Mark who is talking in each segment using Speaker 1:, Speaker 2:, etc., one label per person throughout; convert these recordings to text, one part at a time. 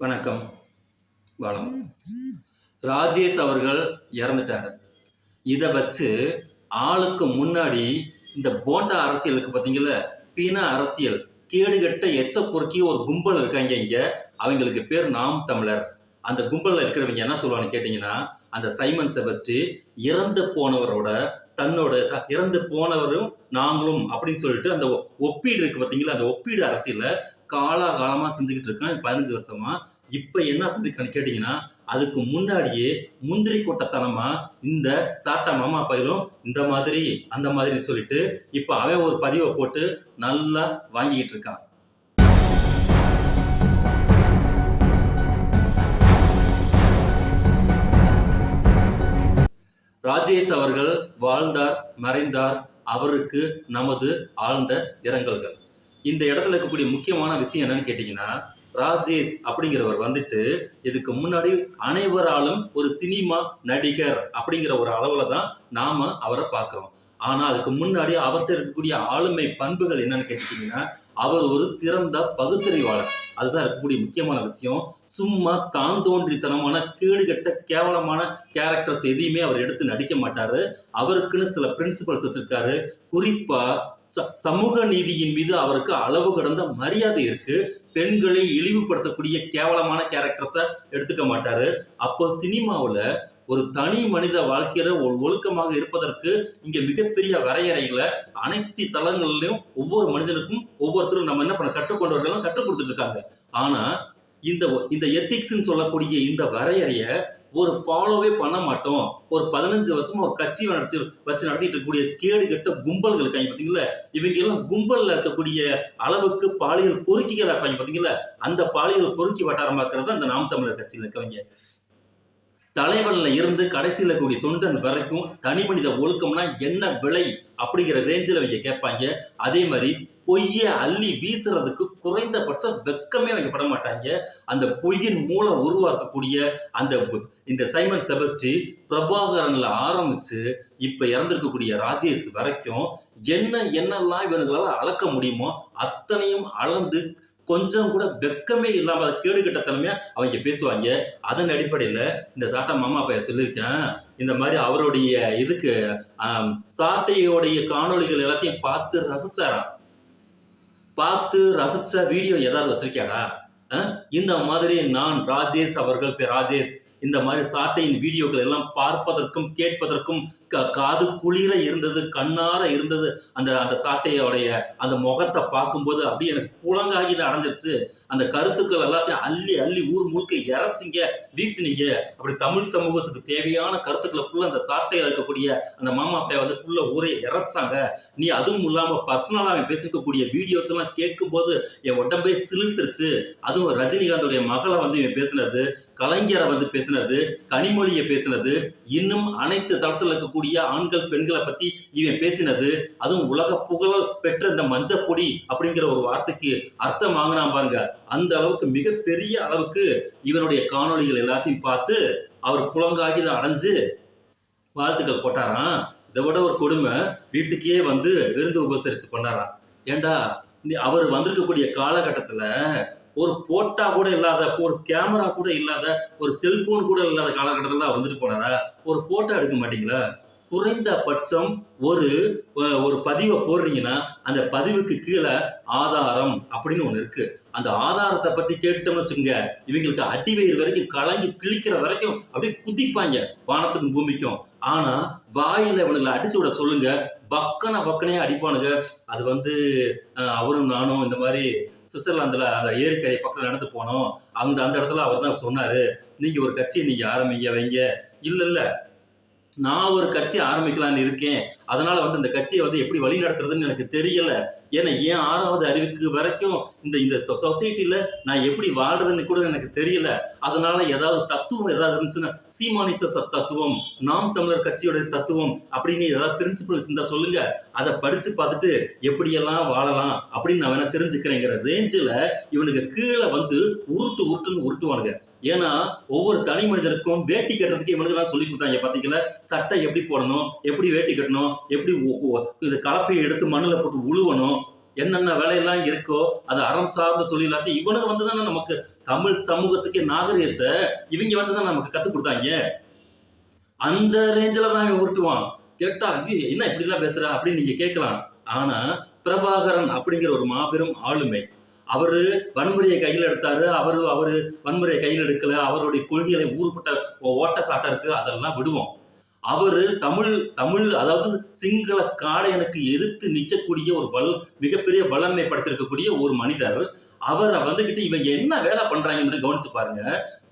Speaker 1: வணக்கம். வணக்கம். ராஜேஷ் அவர்கள் இறந்துட்டார். இதை வச்சு ஆளுக்கு முன்னாடி இந்த போண்டா அரசியலுக்கு பார்த்தீங்களா பீனா அரசியல். கேடுகட்ட எச்ச பொறுக்கி ஒரு கும்பல் இருக்காங்க இங்கே. அவங்களுக்கு பேர் நாம் தமிழர். அந்த கும்பலில் இருக்கிறவங்க என்ன சொல்லுவான்னு கேட்டிங்கன்னா அந்த சைமன் செபஸ்டி இறந்து போனவரோட தன்னோட த- இறந்து போனவரும் நாங்களும் அப்படின்னு சொல்லிட்டு அந்த ஒ- ஒப்பீடு இருக்கு பார்த்தீங்களா அந்த ஒப்பீடு அரசியலில் காலாகாலமாக செஞ்சுக்கிட்டு இருக்கான் பதினஞ்சு வருஷமா. இப்போ என்ன பண்ணி கேட்டீங்கன்னா அதுக்கு முன்னாடியே முந்திரி கொட்டத்தனமா இந்த சாட்டா மாமா பயிலும் இந்த மாதிரி அந்த மாதிரி சொல்லிட்டு இப்போ அவன் ஒரு பதிவை போட்டு நல்லா வாங்கிக்கிட்டு இருக்கான். ராஜேஷ் அவர்கள் வாழ்ந்தார் மறைந்தார் அவருக்கு நமது ஆழ்ந்த இரங்கல்கள். இந்த இடத்துல இருக்கக்கூடிய முக்கியமான விஷயம் என்னன்னு கேட்டிங்கன்னா ராஜேஷ் அப்படிங்கிறவர் வந்துட்டு இதுக்கு முன்னாடி அனைவராலும் ஒரு சினிமா நடிகர் அப்படிங்கிற ஒரு அளவில் தான் நாம அவரை பார்க்குறோம். ஆனா அதுக்கு முன்னாடி அவர்கிட்ட இருக்கக்கூடிய ஆளுமை பண்புகள் என்னன்னு கேட்டீங்கன்னா அவர் ஒரு சிறந்த பகுத்தறிவாளர். அதுதான் இருக்கக்கூடிய முக்கியமான விஷயம். சும்மா தான் தோன்றித்தனமான கேடுகட்ட கேவலமான கேரக்டர்ஸ் எதையுமே அவர் எடுத்து நடிக்க மாட்டாரு. அவருக்குன்னு சில பிரின்சிபல்ஸ் வச்சிருக்காரு. குறிப்பா சமூக நீதியின் மீது அவருக்கு அளவு கடந்த மரியாதை இருக்கு. பெண்களை இழிவுபடுத்தக்கூடிய கேவலமான கேரக்டர்ஸை எடுத்துக்க மாட்டாரு. அப்போ சினிமாவில் ஒரு தனி மனித வாழ்க்கையில ஒரு ஒழுக்கமாக இருப்பதற்கு இங்க மிகப்பெரிய வரையறைகளை அனைத்து தளங்களிலும் ஒவ்வொரு மனிதனுக்கும் ஒவ்வொருத்தரும் நம்ம என்ன பண்ண கற்றுக்கொண்டவர்களும் கற்றுக் கொடுத்துட்டு இருக்காங்க. ஆனா இந்த இந்த எத்திக்ஸ்ன்னு சொல்லக்கூடிய இந்த வரையறைய ஒரு ஃபாலோவே பண்ண மாட்டோம். ஒரு பதினஞ்சு வருஷமா ஒரு கட்சி வச்சு வச்சு நடத்திட்டு இருக்கக்கூடிய கேடு கெட்ட கும்பல்கள் இருக்காங்க பார்த்தீங்களா இவங்க எல்லாம் கும்பலில் இருக்கக்கூடிய அளவுக்கு பாலியல் பொறுக்கிகள் இருப்பாங்க பார்த்தீங்களா அந்த பாலியல் பொறுக்கி வட்டாரமாக்குறது அந்த நாம் தமிழர் கட்சியில் இருக்கவங்க. தலைவன்ல இருந்து கடைசியில் இருக்கக்கூடிய தொண்டன் வரைக்கும் தனி மனித ஒழுக்கம்னா என்ன விலை அப்படிங்கிற ரேஞ்சில் அவங்க கேட்பாங்க. அதே மாதிரி பொய்யை அள்ளி வீசுறதுக்கு குறைந்தபட்சம் வெக்கமே அவங்க பட மாட்டாங்க. அந்த பொய்யின் மூலம் உருவாக்கக்கூடிய அந்த இந்த சைமன் செபஸ்டி பிரபாகரன்ல ஆரம்பிச்சு இப்ப இறந்திருக்கக்கூடிய ராஜேஷ் வரைக்கும் என்ன என்னெல்லாம் இவர்களால் அளக்க முடியுமோ அத்தனையும் அளந்து கொஞ்சம் கூட வெக்கமே இல்லாம அதை கேடுகட்ட தலைமையா அவங்க பேசுவாங்க. அதன் அடிப்படையில இந்த சாட்டா மாமா பையன் சொல்லியிருக்கேன். இந்த மாதிரி அவருடைய இதுக்கு சாட்டையோடைய காணொளிகள் எல்லாத்தையும் பார்த்து ரசிச்சாராம். பார்த்து ரசித்த வீடியோ ஏதாவது வச்சுருக்கியாடா? இந்த மாதிரி நான் ராஜேஷ் அவர்கள் பே ராஜேஷ் இந்த மாதிரி சாட்டையின் வீடியோக்கள் எல்லாம் பார்ப்பதற்கும் கேட்பதற்கும் க- காது குளிர இருந்தது கண்ணார இருந்தது. அந்த அந்த சாட்டையோடைய அந்த முகத்தை பார்க்கும்போது அப்படியே எனக்கு புலங்காகில அடைஞ்சிருச்சு. அந்த கருத்துக்கள் எல்லாத்தையும் அள்ளி அள்ளி ஊர் முழுக்க இறைச்சிங்க வீசினீங்க. அப்படி தமிழ் சமூகத்துக்கு தேவையான கருத்துக்களை ஃபுல்லா அந்த சாட்டையில் இருக்கக்கூடிய அந்த மாமா அப்பைய வந்து ஃபுல்லா ஊரே இறைச்சாங்க. நீ அதுவும் இல்லாம பர்சனலாக அவன் பேசிக்கக்கூடிய வீடியோஸ் எல்லாம் கேட்கும்போது என் உடம்பே சிலிர்த்துருச்சு. அதுவும் ரஜினிகாந்தோடைய மகளை வந்து இவன் பேசினது கலைஞரை வந்து பேசினது கனிமொழியை பேசினது இன்னும் அனைத்து தளத்தில் இருக்கக்கூடிய ஆண்கள் பெண்களை பத்தி இவன் பேசினது அதுவும் உலக புகழ் பெற்ற இந்த மஞ்சப்பொடி அப்படிங்கிற ஒரு வார்த்தைக்கு அர்த்தம் வாங்கினா பாருங்க. அந்த அளவுக்கு மிகப்பெரிய அளவுக்கு இவனுடைய காணொளிகள் எல்லாத்தையும் பார்த்து அவர் புலங்காகி அடைஞ்சு வாழ்த்துக்கள் போட்டாராம். இதை விட ஒரு கொடுமை வீட்டுக்கே வந்து விருந்து உபசரிச்சு பண்ணாராம். ஏண்டா அவர் வந்திருக்கக்கூடிய காலகட்டத்தில் ஒரு போட்டா கூட இல்லாத ஒரு கேமரா கூட இல்லாத ஒரு செல்போன் கூட இல்லாத காலகட்டத்தில் தான் வந்துட்டு போனாரா? ஒரு ஃபோட்டோ எடுக்க மாட்டீங்களா? குறைந்தபட்சம் ஒரு ஒரு பதிவை போடுறீங்கன்னா அந்த பதிவுக்கு கீழே ஆதாரம் அப்படின்னு ஒன்று இருக்கு. அந்த ஆதாரத்தை பத்தி கேட்டுட்டோம்னு வச்சுக்கோங்க இவங்களுக்கு அடி வயிறு வரைக்கும் கலங்கி கிழிக்கிற வரைக்கும் அப்படியே குதிப்பாங்க வானத்துக்கும் பூமிக்கும். ஆனா வாயில இவனுங்களை அடிச்சு விட சொல்லுங்க பக்கன பக்கனே அடிப்பானுங்க. அது வந்து அவரும் நானும் இந்த மாதிரி சுவிட்சர்லாந்துல அந்த ஏரிக்கரை பக்கம் நடந்து போனோம். அந்த அந்த இடத்துல அவர் தான் சொன்னாரு நீங்க ஒரு கட்சியை நீங்க ஆரம்பிங்க வைங்க. இல்ல இல்ல. நான் ஒரு கட்சி ஆரம்பிக்கலாம்னு இருக்கேன். அதனால வந்து இந்த கட்சியை வந்து எப்படி வழி நடத்துறதுன்னு எனக்கு தெரியல. ஏன்னா ஏன் ஆறாவது அறிவுக்கு வரைக்கும் இந்த இந்த சொசைட்டியில் நான் எப்படி வாழ்றதுன்னு கூட எனக்கு தெரியல. அதனால ஏதாவது தத்துவம் ஏதாவது இருந்துச்சுன்னா சீமானிச தத்துவம் நாம் தமிழர் கட்சியோட தத்துவம் அப்படின்னு ஏதாவது பிரின்சிபல்ஸ் இருந்தா சொல்லுங்க. அதை படிச்சு பார்த்துட்டு எப்படியெல்லாம் வாழலாம் அப்படின்னு நான் வேணா தெரிஞ்சுக்கிறேங்கிற ரேஞ்சில் இவனுக்கு கீழே வந்து உருட்டு உருட்டுன்னு உருட்டுவானுங்க. ஏன்னா ஒவ்வொரு தனி மனிதருக்கும் வேட்டி கட்டுறதுக்கு இவனுக்கு சொல்லி கொடுத்தாங்க பார்த்தீங்களா சட்டை எப்படி போடணும் எப்படி வேட்டி கட்டணும் எப்படி இது இந்த கலப்பையை எடுத்து மண்ணில் போட்டு உழுவணும் என்னென்ன வேலையெல்லாம் இருக்கோ அது அறம் சார்ந்த தொழில் எல்லாத்தையும் இவனுங்க வந்து தானே நமக்கு தமிழ் சமூகத்துக்கு நாகரிகத்தை இவங்க வந்து தான் நமக்கு கற்றுக் கொடுத்தாங்க. அந்த ரேஞ்சில் தான் இவன் உருட்டுவான். கேட்டா ஐயோ என்ன இப்படிலாம் பேசுற அப்படின்னு நீங்க கேட்கலாம். ஆனா பிரபாகரன் அப்படிங்கிற ஒரு மாபெரும் ஆளுமை. அவர் வன்முறையை கையில் எடுத்தாரு. அவர் அவர் வன்முறையை கையில் எடுக்கல. அவருடைய கொள்கைகளை ஊறுபட்ட ஓட்ட சாட்டா இருக்கு. அதெல்லாம் விடுவோம். அவர் தமிழ் தமிழ் அதாவது சிங்கள காடையனுக்கு எதிர்த்து நிற்கக்கூடிய ஒரு பல் மிகப்பெரிய வல்லமை படுத்திருக்கக்கூடிய ஒரு மனிதர். அவரை வந்துகிட்டு இவங்க என்ன வேலை பண்றாங்கன்னு கவனிச்சு பாருங்க.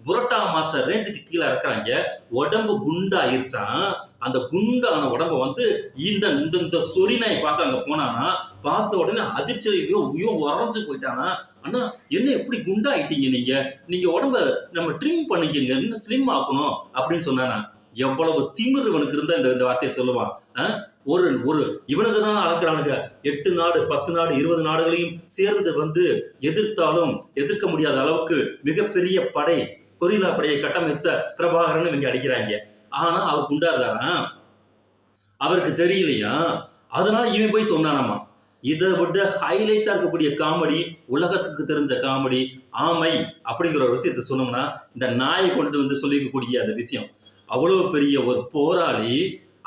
Speaker 1: புரோட்டா மாஸ்டர் ரேஞ்சுக்கு கீழே இருக்கிறாங்க உடம்பு குண்டாயிருச்சான் அந்த குண்டான உடம்ப வந்து இந்த இந்த இந்த சொறி நாய் பார்க்க அங்க போனானா பார்த்த உடனே அதிர்ச்சி ஐயோ உறஞ்சு உறைஞ்சு போயிட்டானா. அண்ணா என்ன எப்படி குண்டாயிட்டீங்க நீங்க? நீங்க உடம்ப நம்ம ட்ரிம் பண்ணிக்கங்க இன்னும் ஸ்லிம் ஆக்கணும் அப்படின்னு சொன்னானா. எவ்வளவு திமிரு இவனுக்கு இருந்தா இந்த இந்த வார்த்தையை சொல்லுவான். ஆ? ஒரு ஒரு இவனுக்கு தான் அளக்குறானுங்க. எட்டு நாடு பத்து நாடு இருபது நாடுகளையும் சேர்ந்து வந்து எதிர்த்தாலும் எதிர்க்க முடியாத அளவுக்கு மிகப்பெரிய படை கொரிலா படையை கட்டமைத்த பிரபாகரன் இவங்க அடிக்கிறாங்க. ஆனா அவர் குண்டாருதாரா அவருக்கு தெரியலையா? அதனால இவன் போய் சொன்னானாமா? இதை விட ஹைலைட்டா இருக்கக்கூடிய காமெடி உலகத்துக்கு தெரிஞ்ச காமெடி ஆமை அப்படிங்கிற ஒரு விஷயத்தை சொன்னோம்னா இந்த நாயை கொண்டு வந்து சொல்லிக்கக்கூடிய அந்த விஷயம். அவ்வளோ பெரிய ஒரு போராளி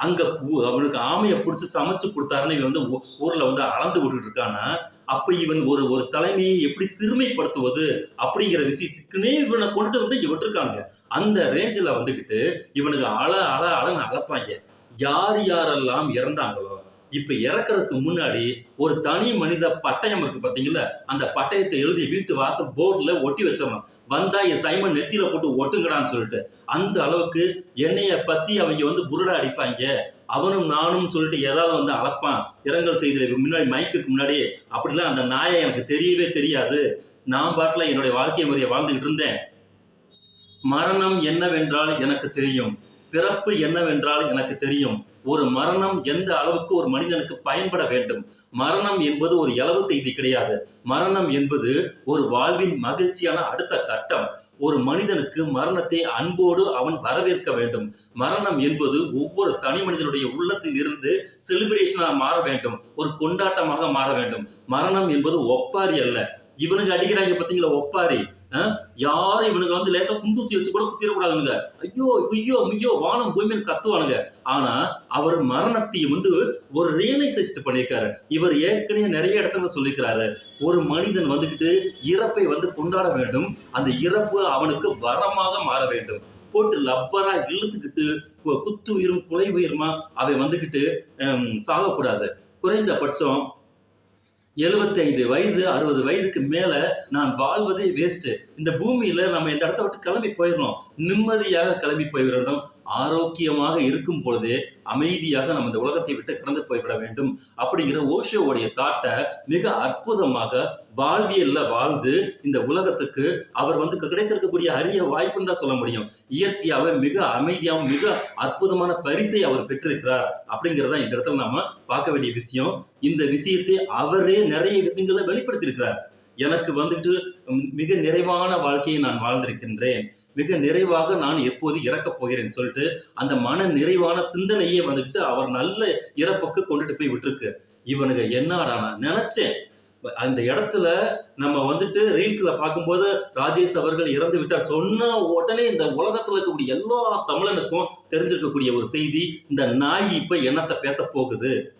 Speaker 1: அங்கே அவனுக்கு ஆமையை பிடிச்சி சமைச்சு கொடுத்தாருன்னு இவன் வந்து ஊரில் ஊர்ல வந்து அளந்து விட்டுட்டு இருக்கான்னா அப்போ இவன் ஒரு ஒரு தலைமையை எப்படி சிறுமைப்படுத்துவது அப்படிங்கிற விஷயத்துக்குன்னே இவனை கொண்டு வந்து விட்டுருக்கானுங்க. அந்த ரேஞ்சில் வந்துக்கிட்டு இவனுக்கு அழ அழ அழன்னு அழப்பாங்க யார் யாரெல்லாம் இறந்தாங்களோ இப்போ இறக்குறதுக்கு முன்னாடி ஒரு தனி மனித பட்டயம் இருக்கு பார்த்தீங்களா அந்த பட்டயத்தை எழுதி வீட்டு வாசல் போர்டில் ஒட்டி வச்சவன் வந்தா என் சைமன் நெத்தியில போட்டு ஒட்டுங்கடான்னு சொல்லிட்டு. அந்த அளவுக்கு என்னைய பத்தி அவங்க வந்து புருடா அடிப்பாங்க. அவனும் நானும் சொல்லிட்டு ஏதாவது வந்து அளப்பான். இரங்கல் செய்தி முன்னாடி மைக்குக்கு முன்னாடியே அப்படிலாம் அந்த நாயை எனக்கு தெரியவே தெரியாது. நான் பாட்டில் என்னுடைய வாழ்க்கை முறையை வாழ்ந்துகிட்டு இருந்தேன். மரணம் என்னவென்றால் எனக்கு தெரியும். பிறப்பு என்னவென்றால் எனக்கு தெரியும். ஒரு மரணம் எந்த அளவுக்கு ஒரு மனிதனுக்கு பயன்பட வேண்டும்? மரணம் என்பது ஒரு இலவு செய்தி கிடையாது. மரணம் என்பது ஒரு வாழ்வின் மகிழ்ச்சியான அடுத்த கட்டம். ஒரு மனிதனுக்கு மரணத்தை அன்போடு அவன் வரவேற்க வேண்டும். மரணம் என்பது ஒவ்வொரு தனி மனிதனுடைய உள்ளத்தில் இருந்து செலிப்ரேஷனாக மாற வேண்டும். ஒரு கொண்டாட்டமாக மாற வேண்டும். மரணம் என்பது ஒப்பாரி அல்ல. இவனுக்கு அடிக்கிறாங்க பார்த்தீங்களா ஒப்பாரி. யாரும் இவனுக்கு வந்து லேசா குண்டூசி வச்சு கூட குத்திடக்கூடாதுங்க. ஐயோ ஐயோ ஐயோ வானம் பூமியில் கத்துவானுங்க. ஆனா அவர் மரணத்தையும் வந்து ஒரு ரியலைசைஸ்ட் பண்ணியிருக்காரு. இவர் ஏற்கனவே நிறைய இடத்துல சொல்லியிருக்கிறாரு. ஒரு மனிதன் வந்துக்கிட்டு இறப்பை வந்து கொண்டாட வேண்டும். அந்த இறப்பு அவனுக்கு வரமாக மாற வேண்டும். போட்டு லப்பரா இழுத்துக்கிட்டு குத்து உயிரும் குலை உயிருமா அவன் வந்துக்கிட்டு சாகக்கூடாது. குறைந்தபட்சம் 75 வயது அறுபது வயதுக்கு மேல நான் வாழ்வதே வேஸ்ட் இந்த பூமியில நம்ம இந்த இடத்த விட்டு கிளம்பி போயிடணும். நிம்மதியாக கிளம்பி போய்விடணும் ஆரோக்கியமாக இருக்கும் பொழுதே அமைதியாக நம்ம இந்த உலகத்தை விட்டு கடந்து போய்விட வேண்டும். அப்படிங்கிற ஓஷோவுடைய தாட்டை மிக அற்புதமாக வாழ்வியல்ல வாழ்ந்து இந்த உலகத்துக்கு அவர் வந்து கிடைத்திருக்கக்கூடிய அரிய வாய்ப்புன்னு தான் சொல்ல முடியும். இயற்கையாவே மிக அமைதியாகவும் மிக அற்புதமான பரிசை அவர் பெற்றிருக்கிறார் அப்படிங்கிறத இந்த இடத்துல நம்ம பார்க்க வேண்டிய விஷயம். இந்த விஷயத்தை அவரே நிறைய விஷயங்களை வெளிப்படுத்தியிருக்கிறார். எனக்கு வந்துட்டு மிக நிறைவான வாழ்க்கையை நான் வாழ்ந்திருக்கின்றேன். மிக நிறைவாக நான் எப்போது இறக்கப் போகிறேன்னு சொல்லிட்டு அந்த மன நிறைவான சிந்தனையே வந்துட்டு அவர் நல்ல இறப்புக்கு கொண்டுட்டு போய் விட்டுருக்கு. இவனுங்க என்னடா நான் நினைச்சேன். அந்த இடத்துல நம்ம வந்துட்டு ரீல்ஸ்ல பார்க்கும்போது ராஜேஷ் அவர்கள் இறந்து விட்டார். சொன்ன உடனே இந்த உலகத்துல இருக்கக்கூடிய எல்லா தமிழனுக்கும் தெரிஞ்சிருக்கக்கூடிய ஒரு செய்தி இந்த நாய் இப்ப என்னத்தை பேச போகுது?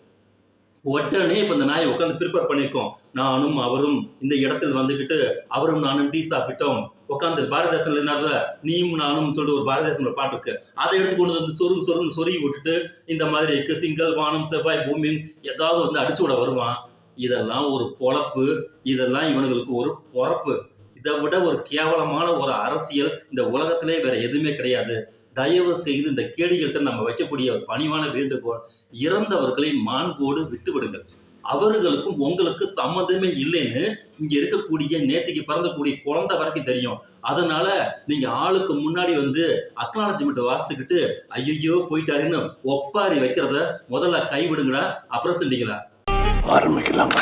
Speaker 1: உடனே இப்ப இந்த நாயை உட்காந்து ப்ரிப்பேர் பண்ணியிருக்கோம் நானும் அவரும் இந்த இடத்தில் வந்துகிட்டு அவரும் நானும் டீ சாப்பிட்டோம். உட்காந்து பாரதிதாசன் இருந்தார்ல நீயும் நானும் சொல்லிட்டு ஒரு பாரதிதாசன் பாட்டு இருக்கு. அதை எடுத்து கொண்டு வந்து சொருகு சொருகு சொருகி விட்டுட்டு இந்த மாதிரி இருக்கு திங்கள் வானம் செவ்வாய் பூமி ஏதாவது வந்து அடிச்சு விட வருவான். இதெல்லாம் ஒரு பொழப்பு. இதெல்லாம் இவனுங்களுக்கு ஒரு பொறப்பு. இதை விட ஒரு கேவலமான ஒரு அரசியல் இந்த உலகத்திலே வேற எதுவுமே கிடையாது. தயவு செய்து இந்த கேடிகள்கிட்ட நம்ம வைக்கக்கூடிய பணிவான வேண்டுகோள் இறந்தவர்களை மாண்போடு விட்டுவிடுங்கள். அவர்களுக்கும் உங்களுக்கு சம்மந்தமே இல்லைன்னு இங்க இருக்கக்கூடிய நேத்துக்கு பிறந்தக்கூடிய குழந்தை வரைக்கும் தெரியும். அதனால நீங்க ஆளுக்கு முன்னாடி வந்து அக்னாலஜ்மெண்ட் வாசித்துக்கிட்டு ஐயோ போயிட்டாருன்னு ஒப்பாரி வைக்கிறத முதல்ல கைவிடுங்களா அப்புறம் சொல்லிங்களா
Speaker 2: ஆரம்பிக்கலாம்.